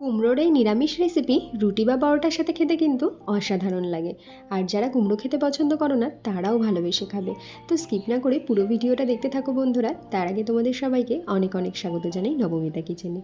কুমড়োর এই নিরামিষ রেসিপি রুটি বা পরোটার সাথে খেতে কিন্তু অসাধারণ লাগে। আর যারা কুমড়ো খেতে পছন্দ করো না, তারাও ভালোবেসে খাবে। তো স্কিপ না করে পুরো ভিডিওটা দেখতে থাকো বন্ধুরা। তার আগে তোমাদের সবাইকে অনেক অনেক স্বাগত জানাই নবমিতা কিচেনে।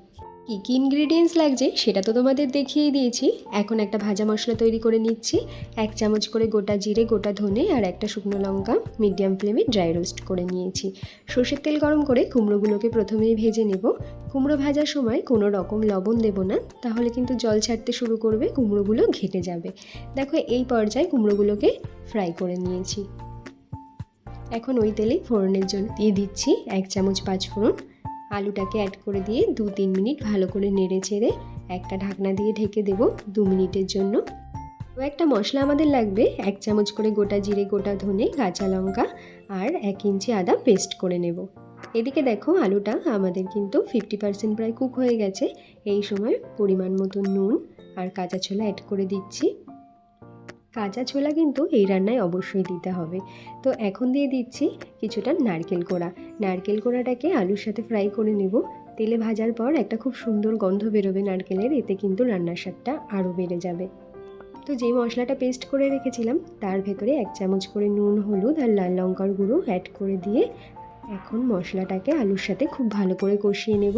কী কী ইনগ্রিডিয়েন্টস লাগছে সেটা তো তোমাদের দেখিয়েই দিয়েছি। এখন একটা ভাজা মশলা তৈরি করে নিচ্ছি। এক চামচ করে গোটা জিরে, গোটা ধনে আর একটা শুকনো লঙ্কা মিডিয়াম ফ্লেমে ড্রাই রোস্ট করে নিয়েছি। সর্ষের তেল গরম করে কুমড়োগুলোকে প্রথমেই ভেজে নেব। কুমড়ো ভাজার সময় কোনো রকম লবণ দেব না, তাহলে কিন্তু জল ছাড়তে শুরু করবে, কুমড়োগুলো ঘেটে যাবে। দেখো এই পর্যায়ে কুমড়োগুলোকে ফ্রাই করে নিয়েছি। এখন ওই তেলেই ফোড়নের জন্য দিয়ে দিচ্ছি এক চামচ পাঁচ ফোড়ন আলুটাকে অ্যাড করে দিয়ে দু তিন মিনিট ভালো করে নেড়ে চেড়ে একটা ঢাকনা দিয়ে ঢেকে দেব দু মিনিটের জন্য। একটা মশলা আমাদের লাগবে, এক চামচ করে গোটা জিরে, গোটা ধনে, কাঁচা লঙ্কা আর এক ইঞ্চি আদা পেস্ট করে নেব। এদিকে দেখো আলুটা আমাদের কিন্তু ফিফটি পার্সেন্ট প্রায় কুক হয়ে গেছে। এই সময় পরিমাণ মতো নুন আর কাঁচা ছোলা অ্যাড করে দিচ্ছি। কাঁচা ছোলা কিন্তু এই রান্নায় অবশ্যই দিতে হবে। তো এখন দিয়ে দিচ্ছি কিছুটা নারকেল কোড়া। নারকেল কোড়াটাকে আলুর সাথে ফ্রাই করে নেব। তেলে ভাজার পর একটা খুব সুন্দর গন্ধ বেরোবে নারকেলের, এতে কিন্তু রান্নার স্বাদটা আরও বেড়ে যাবে। তো যে মশলাটা পেস্ট করে রেখেছিলাম, তার ভেতরে এক চামচ করে নুন, হলুদ আর লাল লঙ্কার গুঁড়ো অ্যাড করে দিয়ে এখন মশলাটাকে আলুর সাথে খুব ভালো করে কষিয়ে নেব।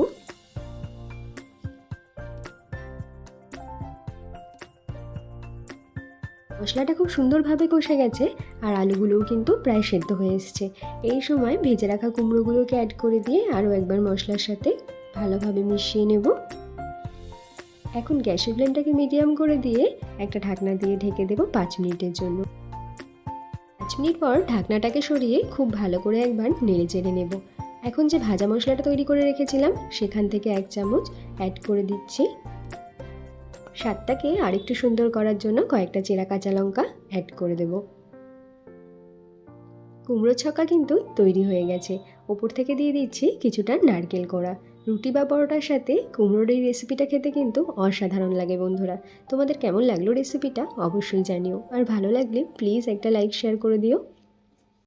মশলাটা খুব সুন্দরভাবে কষে গেছে আর আলুগুলোও কিন্তু প্রায় সেদ্ধ হয়ে এসছে। এই সময় ভেজে রাখা কুমড়োগুলোকে অ্যাড করে দিয়ে আরও একবার মশলার সাথে ভালোভাবে মিশিয়ে নেব। এখন গ্যাসের ফ্লেমটাকে মিডিয়াম করে দিয়ে একটা ঢাকনা দিয়ে ঢেকে দেবো পাঁচ মিনিটের জন্য। পাঁচ মিনিট পর ঢাকনাটাকে সরিয়ে খুব ভালো করে একবার নেড়ে চেড়ে নেব। এখন যে ভাজা মশলাটা তৈরি করে রেখেছিলাম, সেখান থেকে এক চামচ অ্যাড করে দিচ্ছি। স্বাদটাকে আরেকটু সুন্দর করার জন্য কয়েকটা চেরা কাঁচা লঙ্কা অ্যাড করে দেব। কুমড়ো ছক্কা কিন্তু তৈরি হয়ে গেছে। ওপর থেকে দিয়ে দিচ্ছি কিছুটা নারকেল কোড়া। রুটি বা পরোটার সাথে কুমড়োর এই রেসিপিটা খেতে কিন্তু অসাধারণ লাগে বন্ধুরা। তোমাদের কেমন লাগল রেসিপিটা অবশ্যই জানিও। আর ভালো লাগলে প্লিজ একটা লাইক শেয়ার করে দিও।